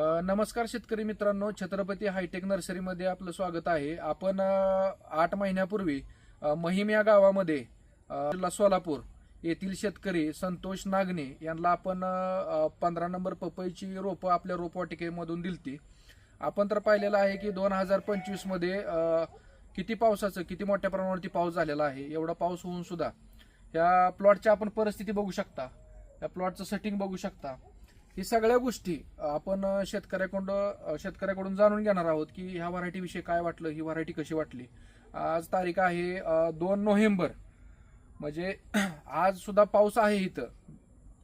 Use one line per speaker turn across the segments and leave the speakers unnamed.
नमस्कार शेतकरी मित्रांनो छत्रपती हायटेक नर्सरीमध्ये आपलं स्वागत आहे. आपण आठ महिन्यापूर्वी महिम या गावामध्ये अ, जिल्हा सोलापूर येथील शेतकरी संतोष नागणे यांना आपण पंधरा नंबर पपईची रोपं आपल्या रोपवाटिकेमधून दिलती. आपण तर पाहिलेलं आहे की दोन हजार पंचवीसमध्ये किती पावसाचं किती मोठ्या प्रमाणावरती पाऊस झालेला आहे एवढा पाऊस होऊन सुद्धा. या प्लॉटची आपण परिस्थिती बघू शकता. या प्लॉटचं सेटिंग बघू शकता. ही सगळ्या गोष्टी आपण शेतकऱ्याकडून शेतकऱ्याकडून जाणून घेणार आहोत की ह्या व्हरायटी विषयी काय वाटलं ही व्हरायटी कशी वाटली. आज तारीख आहे दोन नोव्हेंबर. म्हणजे आज सुद्धा पाऊस आहे इथं.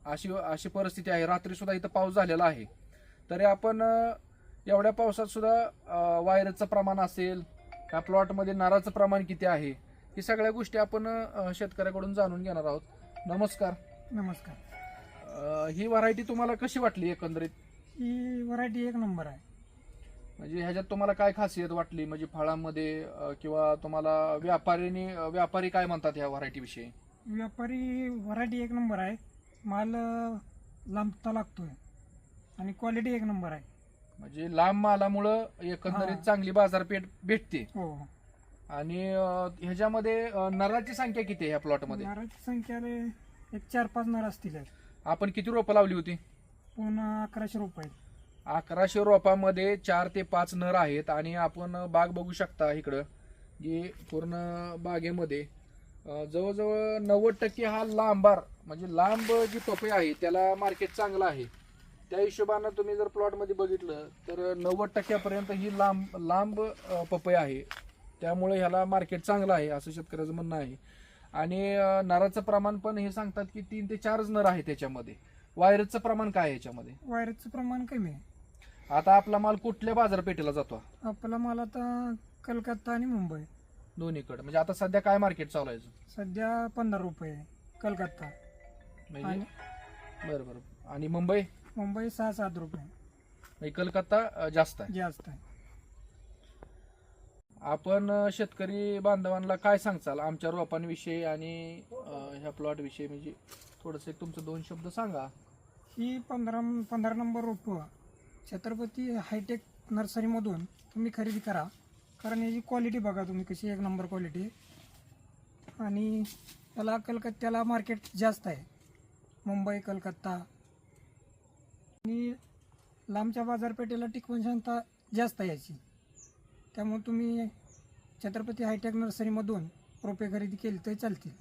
अशी अशी परिस्थिती आहे. रात्री सुद्धा इथं पाऊस झालेला आहे. तरी आपण एवढ्या पावसात सुद्धा अ, प्रमाण असेल या प्लॉटमध्ये नाराचं प्रमाण किती आहे ही सगळ्या गोष्टी आपण शेतकऱ्याकडून जाणून घेणार आहोत. नमस्कार.
नमस्कार.
अ, ही व्हरायटी तुम्हाला कशी वाटली एकंदरीत?
ही व्हरायटी एक नंबर आहे.
म्हणजे ह्याच्यात तुम्हाला काय खासियत वाटली? म्हणजे फळांमध्ये अ, किंवा तुम्हाला अ, व्यापारी काय म्हणतात ह्या व्हरायटी विषयी?
व्यापारी व्हरायटी एक नंबर आहे. माल अं, लांबता लागतोय. आणि क्वालिटी एक नंबर आहे.
म्हणजे लांब मालामुळं एकंदरीत
हा.
चांगली बाजारपेठ भेटते.
हो.
आणि अ, ह्याच्यामध्ये अ, नराची संख्या किती आहे ह्या प्लॉटमध्ये
नारळाची संख्या रे एक चार पाच नर असतील
आपण किती रोपं लावली होती?
पुन्हा अकराशे रुपये
अकराशे रोपामध्ये चार ते पाच नर आहेत आणि आपण बाग बघू शकता इकडं जी पूर्ण बागेमध्ये अं, जवळजवळ नव्वद टक्के हा लांबार म्हणजे लांब जी पपई आहे त्याला मार्केट चांगलं आहे. त्या हिशोबानं तुम्ही जर प्लॉटमध्ये बघितलं तर नव्वद टक्क्यापर्यंत ही लांब लांब अं, पपई आहे. त्यामुळे ह्याला मार्केट चांगलं आहे असं शेतकऱ्याचं म्हणणं आहे. आणि नराचं प्रमाण पण हे सांगतात की तीन ते चारच नर आहे त्याच्यामध्ये व्हायरसचं प्रमाण काय आहे याच्यामध्ये?
वायरचं प्रमाण कमी आहे.
आता आपला माल कुठल्या बाजारपेठेला जातो?
आपला माल आता कलकत्ता आणि मुंबई.
दोन्हीकडे. म्हणजे आता सध्या काय मार्केट चालू आहे?
सध्या पंधरा रुपये आहे कलकत्ता.
म्हणजे
आणि
बरं बरं. आणि मुंबई?
मुंबई सहा सात रुपये.
म्हणजे कलकत्ता अं, जास्त आहे.
जास्त आहे.
आपण शेतकरी बांधवांना काय सांगचाल आमच्या रोपांविषयी आणि अं, ह्या प्लॉट विषयी म्हणजे थोडस तुमचं दोन शब्द सांगा.
ही पंधरा पंधरा नंबर रोपं छत्रपती हायटेक नर्सरीमधून तुम्ही खरेदी करा. कारण याची क्वालिटी बघा तुम्ही कशी एक नंबर क्वालिटी. आणि त्याला कलकत्त्याला मार्केट जास्त आहे. मुंबई कलकत्ता. आणि लांबच्या बाजारपेठेला टिकवून क्षमता जास्त आहे याची. त्यामुळे तुम्ही छत्रपती हायटेक नर्सरीमधून रोपे खरेदी केली तरी चालतील.